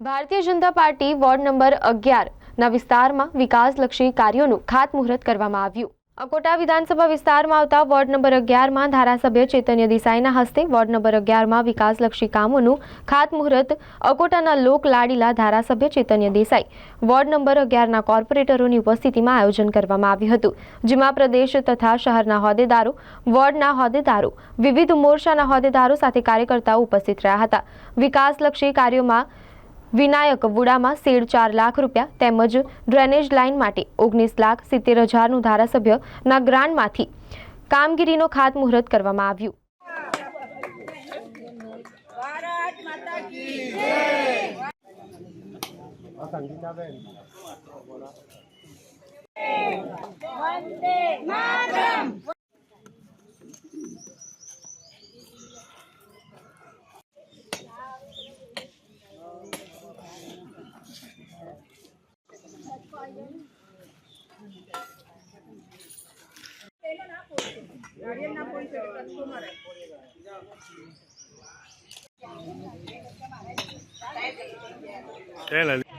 Bharatiya Janata Party ward number અગિયારના વિસ્તારમાં વિકાસલક્ષી કાર્યોનું ખાતમુહૂર્ત કરવામાં આવ્યું. અકોટા વિધાનસભા વિસ્તારમાં આવતા વોર્ડ નંબર અગિયારમાં ધારાસભ્ય ચૈતન્ય દેસાઈના હસ્તે વોર્ડ નંબર અગિયારમાં વિકાસલક્ષી કામોનું ખાતમુહૂર્ત અકોટાના લોક લાડીલા ધારાસભ્ય ચૈતન્ય દેસાઈ, વોર્ડ નંબર અગિયારના કોર્પોરેટરોની ઉપસ્થિતિમાં આયોજન કરવામાં આવ્યું હતું, જેમાં પ્રદેશ તથા શહેરના હોદ્દેદારો, વોર્ડના હોદ્દેદારો, વિવિધ મોરચાના હોદ્દેદારો સાથે કાર્યકર્તાઓ ઉપસ્થિત રહ્યા હતા. વિકાસલક્ષી કાર્યોમાં વિનાયક વુડામાં સેડ ચાર લાખ રૂપિયા તેમજ ડ્રેનેજ લાઇન માટે ઓગણીસ લાખ સિત્તેર હજારનું ધારાસભ્યના ગ્રાન્ટમાંથી કામગીરીનો ખાતમુહૂર્ત કરવામાં આવ્યું. ભારત માતા વંદે માતરમ!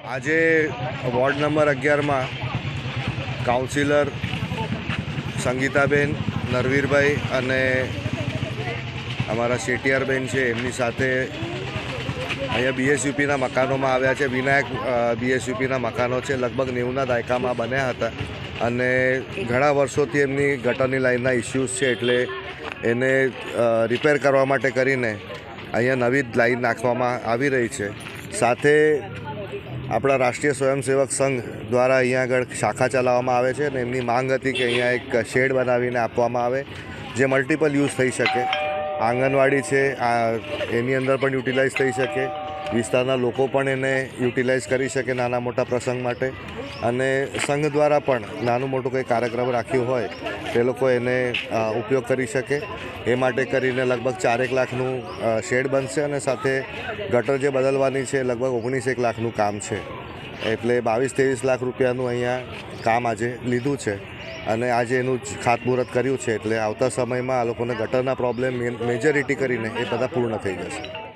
આજે વોર્ડ નંબર અગિયારમાં કાઉન્સિલર સંગીતાબેન નરવીરભાઈ અને અમારા શેટિયારબેન છે એમની સાથે અહીંયા બીએસયુપીના મકાનોમાં આવ્યા છે. વિનાયક બીએસયુપીના મકાનો છે. લગભગ નેવુંના દાયકામાં બન્યા હતા. અને ઘણા વર્ષોથી એમની ગટરની લાઇનના ઇસ્યુઝ છે એટલે એને રિપેર કરવા માટે કરીને અહીંયા નવી લાઈન નાખવામાં આવી રહી છે. સાથે આપણા રાષ્ટ્રીય સ્વયંસેવક સંઘ દ્વારા અહીંયા આગળ શાખા ચલાવવામાં આવે છે અને એમની માંગ હતી કે અહીંયા એક શેડ બનાવીને આપવામાં આવે, જે મલ્ટિપલ યુઝ થઈ શકે. આંગણવાડી છે, આ એની અંદર પણ યુટિલાઇઝ થઈ શકે. વિસ્તારના લોકો પણ એને યુટિલાઇઝ કરી શકે નાના મોટા પ્રસંગ માટે. અને સંઘ દ્વારા પણ નાનું મોટું કંઈ કાર્યક્રમ રાખ્યું હોય, તે લોકો એને ઉપયોગ કરી શકે. એ માટે કરીને લગભગ ચારેક લાખનું શેડ બનશે અને સાથે ગટર જે બદલવાની છે લગભગ ઓગણીસેક લાખનું કામ છે. એટલે બાવીસ ત્રેવીસ લાખ રૂપિયાનું અહીંયા કામ આજે લીધું છે. અને આજે એનું ખાતમુહૂર્ત કર્યું છે. એટલે આવતા સમયમાં આ લોકોને ગટરના પ્રોબ્લેમ મેજોરિટી કરીને એ બધા પૂર્ણ થઈ જશે.